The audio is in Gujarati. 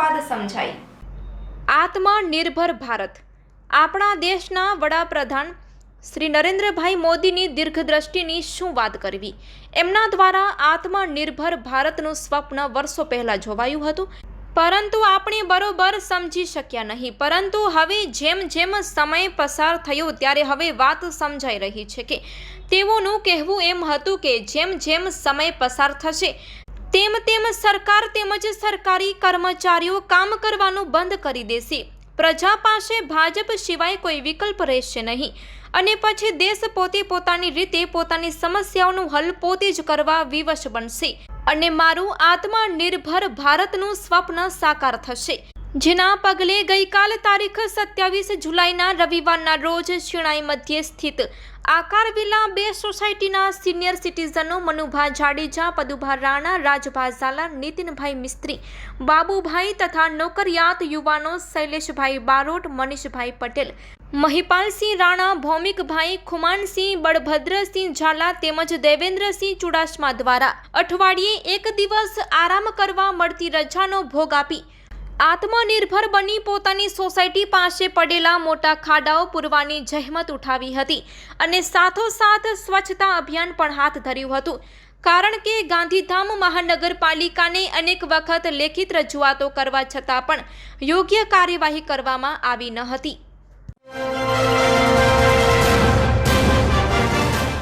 વાત સમજાઈ. આત્મનિર્ભર ભારત. આપણા દેશના વડાપ્રધાન શ્રી નરેન્દ્રભાઈ મોદીની દીર્ઘદ્રષ્ટિની શું વાત કરવી? એમના દ્વારા આત્મનિર્ભર ભારતનું સ્વપ્ન વર્ષો પહેલાં જોવાયું હતું. પરંતુ આપણે બરોબર સમજી શક્યા નહીં. પરંતુ હવે જેમ જેમ સમય પસાર થયો, ત્યારે હવે વાત સમજાઈ રહી છે કે તેઓનું કહેવું એમ હતું કે જેમ જેમ સમય પસાર થશે તેમ તેમ સરકાર તેમજ સરકારી કર્મચારીઓ કામ કરવાનું બંધ કરી દેશે. પ્રજા પાસે ભાજપ સિવાય કોઈ વિકલ્પ રહેશે નહીં. અને પછી દેશ પોતે પોતાની રીતે પોતાની સમસ્યાઓનું હલ પોતે જ કરવા વિવશ બનશે. અને મારું આત્મનિર્ભર ભારતનું સ્વપ્ન સાકાર થશે. જેના પગલે ગઈકાલ તારીખ સત્યાવીસ જુલાઈના રવિવારના રોજ શિણાઈ મધ્યે સ્થિત આકાર વિલા બે સોસાયટીના સિનિયર સિટીઝનો મનુભા જાડેજા, પદુભા રાણા, રાજભા ઝાલા, નીતિનભાઈ મિસ્ત્રી, બાબુભાઈ તથા નોકરિયાત યુવાનો શૈલેષભાઈ બારોટ, મનીષભાઈ પટેલ, મહિપાલસિંહ રાણા, ભૌમિકભાઈ ખુમાનસિંહ, બળભદ્રસિંહ ઝાલા તેમજ દેવેન્દ્રસિંહ ચુડાસમા દ્વારા અઠવાડિયે એક દિવસ આરામ કરવા મળતી રજાનો ભોગ આપી આત્મનિર્ભર બની પોતાની સોસાયટી પાસે પડેલા મોટા ખાડાઓ પૂરવાની જહેમત ઉઠાવી હતી અને સાથોસાથ સ્વચ્છતા અભિયાન પણ હાથ ધર્યું હતું. કારણ કે ગાંધીધામ મહાનગરપાલિકાને અનેક વખત લેખિત રજૂઆતો કરવા છતાં પણ યોગ્ય કાર્યવાહી કરવામાં આવી ન હતી.